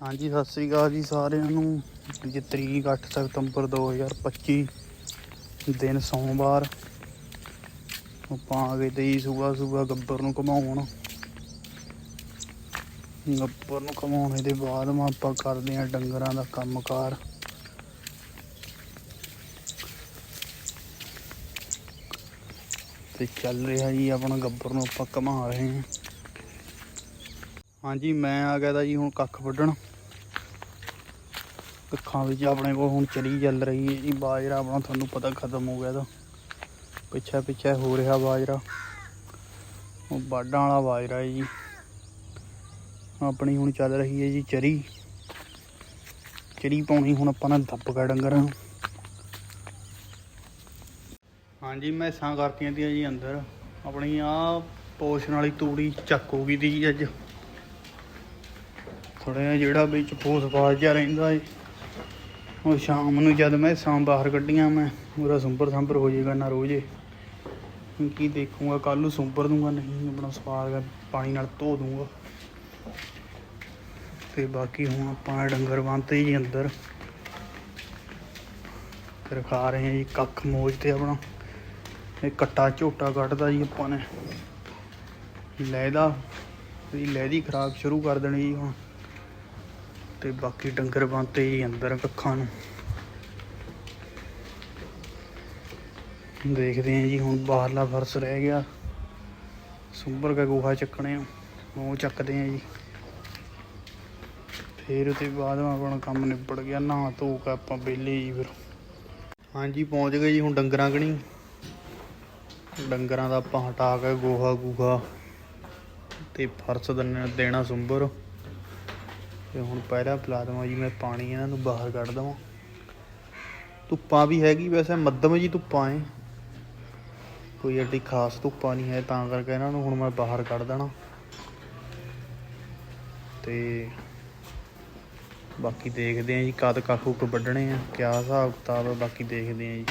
ਹਾਂਜੀ, ਸਤਿ ਸ੍ਰੀ ਅਕਾਲ ਜੀ ਸਾਰਿਆਂ ਨੂੰ। ਅੱਜ ਤਰੀਕ 8 ਸਤੰਬਰ 2025 ਦਿਨ ਸੋਮਵਾਰ। ਆਪਾਂ ਆ ਗਏ ਤੇ ਸਵੇਰ ਸਵੇਰ ਗੱਬਰ ਨੂੰ ਘਮਾਉਣ। ਗੱਬਰ ਨੂੰ ਘਮਾਉਣੇ ਦੇ ਬਾਅਦ ਮੈਂ ਆਪਾਂ ਕਰਦੇ ਆਂ ਡੰਗਰਾਂ ਦਾ ਕੰਮਕਾਰ। ਤੇ ਚੱਲ ਰਿਹਾ ਜੀ ਆਪਣਾ ਗੱਬਰ ਨੂੰ ਆਪਾਂ ਘਮਾ ਰਹੇ ਹਾਂ। ਹਾਂਜੀ, ਮੈਂ ਆ ਗਿਆ ਦਾ ਜੀ ਹੁਣ ਕੱਖ ਵੱਢਣ। ਕੱਖਾਂ ਵਿੱਚ ਆਪਣੇ ਕੋਲ ਹੁਣ ਚਲੀ ਚੱਲ ਰਹੀ ਹੈ ਜੀ, ਬਾਜਰਾ ਆਪਣਾ ਤੁਹਾਨੂੰ ਪਤਾ ਖਤਮ ਹੋ ਗਿਆ ਦਾ ਪਿੱਛੇ ਪਿੱਛੇ ਹੋ ਰਿਹਾ ਬਾਜਰਾ। ਉਹ ਬਾਡਾਂ ਵਾਲਾ ਬਾਜਰਾ ਹੈ ਜੀ। ਆਪਣੀ ਹੁਣ ਚੱਲ ਰਹੀ ਹੈ ਜੀ ਚਰੀ। ਚਰੀ ਪਾਉਣੀ ਹੁਣ ਆਪਾਂ ਨੇ ਦੱਬ ਕੇ ਡੰਗਰਾਂ। ਨੂੰ ਹਾਂਜੀ ਮੈਸਾਂ ਕਰਤੀਆਂ ਦੀਆਂ ਜੀ ਅੰਦਰ। ਆਪਣੀ ਆ ਪੋਸ਼ਣ ਵਾਲੀ ਤੂੜੀ ਚੱਕ ਹੋ ਗਈ ਦੀ ਜੀ ਅੱਜ। ਥੋੜਾ ਜਿਹਾ ਜਿਹੜਾ ਵਿੱਚ ਫੋਸਫਾਸ ਜਿਹਾ ਰਹਿੰਦਾ ਏ। ਉਹ ਸ਼ਾਮ ਨੂੰ ਜਦ ਮੈਂ ਸਾਂ ਬਾਹਰ ਕੱਢੀਆਂ ਮੈਂ ਪੂਰਾ ਸੁੰਬਰ ਸੰਬਰ ਹੋ ਜਾਏਗਾ ਨਾ ਰੋਜ਼ੇ ਹੁਣ ਕੀ ਦੇਖੂਗਾ ਕੱਲ ਨੂੰ ਸੁੰਬਰ ਦੂੰਗਾ, ਨਹੀਂ ਆਪਣਾ ਸਵਾਰ ਪਾਣੀ ਨਾਲ ਧੋ ਦੂੰਗਾ। ਤੇ ਬਾਕੀ ਹੁਣ ਆਪਾਂ ਡੰਗਰ ਬੰਨਤੇ ਜੀ ਅੰਦਰ। ਫਿਰ ਖਾ ਰਹੇ ਹਾਂ ਜੀ ਕੱਖ ਮੋਜ ਤੇ ਆਪਣਾ। ਇਹ ਕੱਟਾ ਝੋਟਾ ਕੱਢਦਾ ਜੀ ਆਪਾਂ ਨੇ। ਲੈਦਾ ਵੀ ਲੈਦੀ ਖਰਾਕ ਸ਼ੁਰੂ ਕਰ ਦੇਣੀ ਜੀ ਹੁਣ। ਤੇ ਬਾਕੀ ਡੰਗਰ ਬੰਨਤੇ ਜੀ ਅੰਦਰ ਕੱਖਾਂ ਨੂੰ। ਦੇਖਦੇ ਹਾਂ ਜੀ, ਹੁਣ ਬਾਹਰਲਾ ਫਰਸ਼ ਰਹਿ ਗਿਆ। ਸੁੰਬਰ ਕਾ ਗੋਹਾ ਚੱਕਣੇ ਆ, ਉਹ ਚੱਕਦੇ ਆ ਜੀ। ਫਿਰ ਉਹਦੇ ਬਾਅਦ ਆਪਣਾ ਕੰਮ ਨਿਬੜ ਗਿਆ, ਨਹਾ ਧੋ ਕੇ ਆਪਾਂ ਵਿਹਲੇ ਜੀ ਫਿਰ। ਹਾਂਜੀ, ਪਹੁੰਚ ਗਏ ਜੀ ਹੁਣ ਡੰਗਰਾਂ ਕਣੀ। ਡੰਗਰਾਂ ਦਾ ਆਪਾਂ ਹਟਾ ਕੇ ਗੋਹਾ ਗੂਹਾ ਤੇ ਫਰਸ਼ ਦੇਣਾ ਸੁੰਬਰ। ਤੇ ਹੁਣ ਪਹਿਲਾਂ ਪਿਲਾ ਦੇਵਾਂ ਜੀ, ਮੈਂ ਪਾਣੀ ਇਹਨਾਂ ਨੂੰ ਬਾਹਰ ਕੱਢ ਦੇਵਾਂ। ਧੁੱਪਾਂ ਵੀ ਹੈਗੀ, ਵੈਸੇ ਮੱਧਮ ਜੀ ਧੁੱਪਾਂ ਏ ਕੋਈ ਐਡੀ ਖਾਸ ਧੁੱਪਾਂ ਨਹੀਂ ਹੈ, ਤਾਂ ਕਰਕੇ ਇਹਨਾਂ ਨੂੰ ਹੁਣ ਮੈਂ ਬਾਹਰ ਕੱਢ ਦੇਣਾ। ਤੇ ਬਾਕੀ ਦੇਖਦੇ ਆਂ ਜੀ, ਕਦ ਕੱਖ ਕੁੱਖ ਵੱਢਣੇ ਆ, ਕਿਆ ਹਿਸਾਬ ਕਿਤਾਬ ਹੈ ਬਾਕੀ ਦੇਖਦੇ ਆਂ ਜੀ।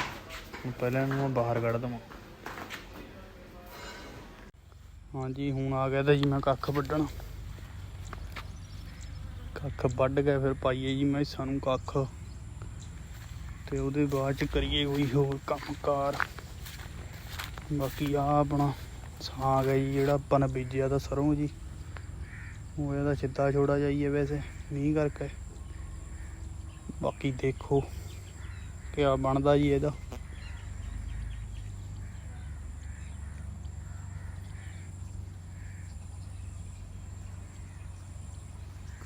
ਹੁਣ ਪਹਿਲਾਂ ਇਹਨੂੰ ਮੈਂ ਬਾਹਰ ਕੱਢ ਦੇਵਾਂ। ਹਾਂਜੀ, ਹੁਣ ਆ ਗਿਆ ਤਾਂ ਜੀ ਮੈਂ ਕੱਖ ਵੱਢਣਾ। ਕੱਖ ਵੱਢ ਕੇ ਫਿਰ ਪਾਈਏ ਜੀ ਮੈਂ ਸਾਨੂੰ ਕੱਖ ਤੇ ਉਹਦੇ ਬਾਅਦ ਚ ਕਰੀਏ ਕੋਈ ਹੋਰ ਕੰਮਕਾਰ। ਬਾਕੀ ਆ ਆਪਣਾ ਸਾਗ ਹੈ ਜੀ, ਜਿਹੜਾ ਆਪਾਂ ਨੇ ਬੀਜਿਆ ਤਾਂ ਸਰੋਂ ਜੀ। ਉਹ ਇਹਦਾ ਛਿੱਦਾ ਛੋੜਾ ਜਾਈਏ ਵੈਸੇ, ਮੀਂਹ ਕਰਕੇ। ਬਾਕੀ ਦੇਖੋ ਕਿਆ ਬਣਦਾ ਜੀ ਇਹਦਾ।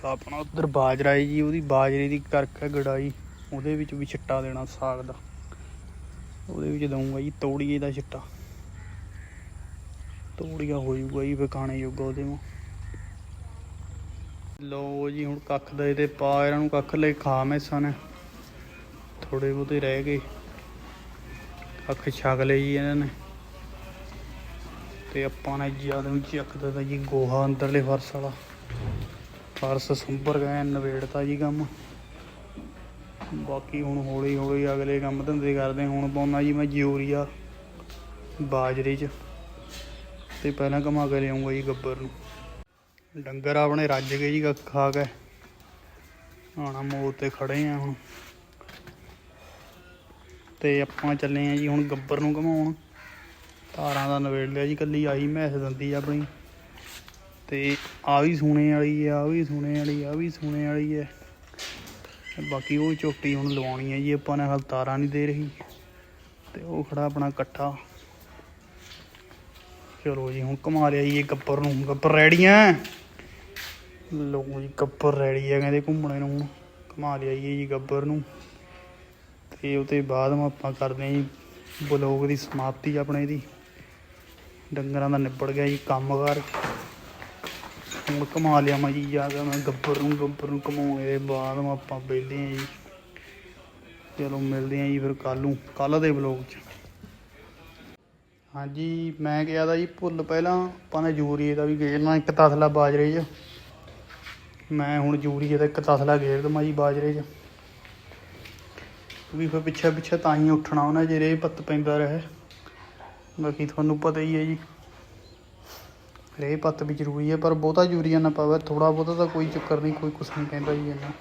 ਆਪਣਾ ਉਧਰ ਬਾਜਰਾ ਜੀ, ਉਹਦੀ ਬਾਜਰੇ ਦੀ ਕਰਕੇ ਗੜਾਈ। ਉਹਦੇ ਵਿੱਚ ਵੀ ਛਿੱਟਾ ਦੇਣਾ ਸਾਗ ਦਾ। ਉਹਦੇ ਵਿੱਚ ਦਊਂਗਾ ਜੀ ਤੋੜੀਏ ਦਾ ਛਿੱਟਾ। ਤੋੜੀਆ ਹੋ ਜਾਊਗਾ ਜੀ ਵਿਕਾਣੇ ਜੋਗਾ ਉਹਦੇ ਨੂੰ ਲੋ ਜੀ, ਹੁਣ ਕੱਖ ਦੇ ਤੇ ਪਾ, ਇਹਨਾਂ ਨੂੰ ਕੱਖ ਲੈ ਖਾ ਮੈਸਾਂ ਨੇ। ਥੋੜੇ ਬਹੁਤੇ ਰਹਿ ਗਏ। ਕੱਖ ਛਕ ਲਏ ਜੀ ਇਹਨਾਂ ਨੇ। ਤੇ ਆਪਾਂ ਨੇ ਜ਼ਿਆਦਾ ਨੂੰ ਚੱਕਦਾ ਤਾਂ ਜੀ ਗੋਹਾ ਅੰਦਰਲੇ ਫਰਸ਼ ਵਾਲਾ। ਫਰਸ਼ ਸੰਭਰ ਗਏ ਨਵੇੜਤਾ ਜੀ ਕੰਮ। ਬਾਕੀ ਹੁਣ ਹੌਲੀ ਹੌਲੀ ਅਗਲੇ ਕੰਮ ਧੰਦੇ ਕਰਦੇ, ਹੁਣ ਪਾਉਣਾ ਜੀ ਮੈਂ ਯੂਰੀਆ ਬਾਜਰੇ 'ਚ। ਤੇ ਪਹਿਲਾਂ ਕਮਾ ਕੇ ਲਿਆਉਂਗਾ ਜੀ ਗੱਬਰ ਨੂੰ। ਡੰਗਰ ਆਪਣੇ ਰੱਜ ਗਏ ਜੀ ਖਾ ਕੇ। ਆਣਾ ਮੋੜ ਤੇ ਖੜੇ ਆ ਹੁਣ। ਤੇ ਆਪਾਂ ਚੱਲੇ ਆ ਜੀ ਹੁਣ ਗੱਬਰ ਨੂੰ ਘਮਾਉਣ। ਧਾਰਾਂ ਦਾ ਨਵੇੜ ਲਿਆ ਜੀ, ਕੱਲੀ ਆਹੀ ਮੈਸ ਦੰਦੀ ਆਪਣੀ। ਤੇ ਆ ਵੀ ਸੂਣੇ ਵਾਲੀ ਆ ਆ ਵੀ ਸੂਣੇ ਵਾਲੀ, ਆ ਵੀ ਸੂਣੇ ਵਾਲੀ ਹੈ ਬਾਕੀ ਉਹ ਚੋਟੀ ਹੁਣ ਲਵਾਉਣੀ ਹੈ ਜੀ, ਆਪਾਂ ਨੇ ਹਾਲ ਤਾਰਾਂ ਨਹੀਂ ਦੇ ਰਹੀ। ਤੇ ਉਹ ਖੜਾ ਆਪਣਾ ਇਕੱਠਾ। ਚਲੋ ਜੀ, ਹੁਣ ਘੁਮਾ ਲਿਆ ਜੀ ਇਹ ਗੱਬਰ ਨੂੰ। ਗੱਬਰ ਰੈਡੀਆਂ ਲੋ ਜੀ, ਗੱਪਰ ਰੈਡੀ ਹੈ ਕਹਿੰਦੇ ਘੁੰਮਣੇ ਨੂੰ ਹੁਣ। ਘੁਮਾ ਲਿਆ ਜੀ ਗੱਬਰ ਨੂੰ। ਤੇ ਉਹਦੇ ਬਾਅਦ ਆਪਾਂ ਕਰਦੇ ਹਾਂ ਜੀ ਬਲੌਗ ਦੀ ਸਮਾਪਤੀ ਆਪਣੇ ਦੀ ਡੰਗਰਾਂ ਦਾ ਨਿਬੜ ਗਿਆ ਜੀ ਕੰਮਕਾਰ। ਹੁਣ ਘੁਮਾ ਲਿਆ ਮੈਂ ਜੀ ਜਾ ਮੈਂ ਗੱਬਰ ਨੂੰ ਗੱਬਰ ਨੂੰ ਘਮਾਉਣੇ ਦੇ ਬਾਅਦ ਮੈਂ ਆਪਾਂ ਵਿਹਲੇ ਹਾਂ ਜੀ। ਚਲੋ ਮਿਲਦੇ ਹਾਂ ਜੀ ਫਿਰ ਕੱਲ ਨੂੰ ਕੱਲ ਦੇ ਬਲੌਗ 'ਚ। ਹਾਂਜੀ, ਮੈਂ ਕਿਹਾ ਦਾ ਜੀ ਭੁੱਲ ਪਹਿਲਾਂ ਆਪਾਂ ਨੇ ਯੂਰੀਏ ਦਾ ਵੀ ਗੇਰਨਾ ਇੱਕ ਤਸਲਾ ਬਾਜਰੇ 'ਚ। ਮੈਂ ਹੁਣ ਯੂਰੀਏ ਦਾ ਇੱਕ ਤਸਲਾ ਗੇਰ ਦਮਾ ਜੀ ਬਾਜਰੇ 'ਚ। ਵੀ ਫਿਰ ਪਿੱਛੇ ਪਿੱਛੇ ਤਾਂ ਹੀ ਉੱਠਣਾ ਉਹਨਾਂ ਜੇ ਰੇ ਪੱਤ ਪੈਂਦਾ ਰਹੇ। ਬਾਕੀ ਤੁਹਾਨੂੰ ਪਤਾ ਹੀ ਹੈ ਜੀ। ਰੇ ਪੱਤ ਵੀ ਜ਼ਰੂਰੀ ਹੈ, ਪਰ ਬਹੁਤਾ ਯੂਰੀਆ ਨਾ ਪਾਵੇ ਥੋੜਾ ਬਹੁਤਾ ਤਾਂ ਕੋਈ ਚੱਕਰ ਨਹੀਂ, ਕੋਈ ਕੁਛ ਨਹੀਂ ਕਹਿੰਦਾ ਜੀ ਇੰਨਾ